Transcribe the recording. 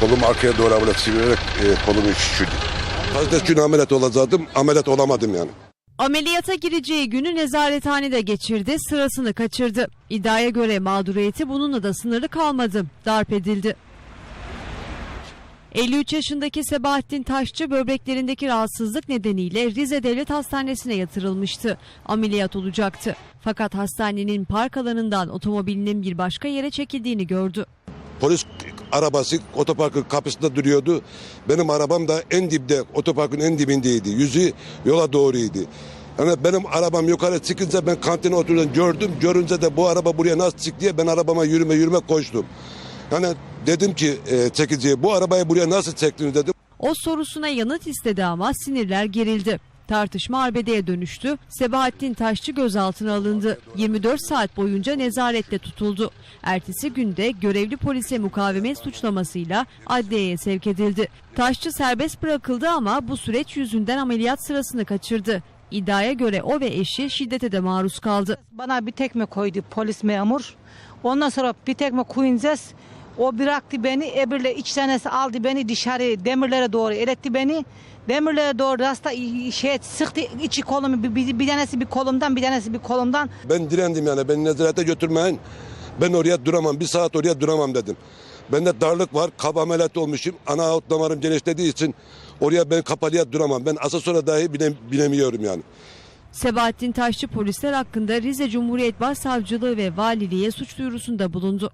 Kolumu arkaya doğru böyle çevirerek e, kolumu şişirdi. Pazartesi günü ameliyat olacaktım. Ameliyat olamadım yani. Ameliyata gireceği günü nezarethanede geçirdi, sırasını kaçırdı. İddiaya göre mağduriyeti bununla da sınırlı kalmadı, darp edildi. 53 yaşındaki Sebahattin Taşçı böbreklerindeki rahatsızlık nedeniyle Rize Devlet Hastanesi'ne yatırılmıştı. Ameliyat olacaktı. Fakat hastanenin park alanından otomobilinin bir başka yere çekildiğini gördü. Polis arabası otoparkın kapısında duruyordu. Benim arabam da en dibde, otoparkın en dibindeydi. Yüzü yola doğruydu. Yani benim arabam yukarı çıkınca ben kantine otururken gördüm. Görünce de bu araba buraya nasıl çıktı diye ben arabama yürüme yürüme koştum. Yani dedim ki e, çekiciye bu arabayı buraya nasıl çektiniz dedim. O sorusuna yanıt istedi ama sinirler gerildi. Tartışma arbedeye dönüştü. Sebahattin Taşçı gözaltına alındı. 24 saat boyunca nezarette tutuldu. Ertesi günde görevli polise mukavemet suçlamasıyla adliyeye sevk edildi. Taşçı serbest bırakıldı ama bu süreç yüzünden ameliyat sırasını kaçırdı. İddiaya göre o ve eşi şiddete de maruz kaldı. Bana bir tekme koydu polis memur. Ondan sonra bir tekme koyunca o bıraktı beni. Öbürle iç tanesi aldı beni dışarı demirlere doğru eletti beni. Demirlere doğru rasta şey sıktı içi kolumu bir, bir, bir tanesi bir kolumdan bir tanesi bir kolumdan. Ben direndim yani beni nezarete götürmeyin. Ben oraya duramam. Bir saat oraya duramam dedim. Bende darlık var. Kaba ameliyat olmuşum. Ana aort damarım genişlediği için oraya ben kapalıya duramam. Ben asansöre dahi bine, binemiyorum yani. Sebahattin Taşçı polisler hakkında Rize Cumhuriyet Başsavcılığı ve Valiliğe suç duyurusunda bulundu.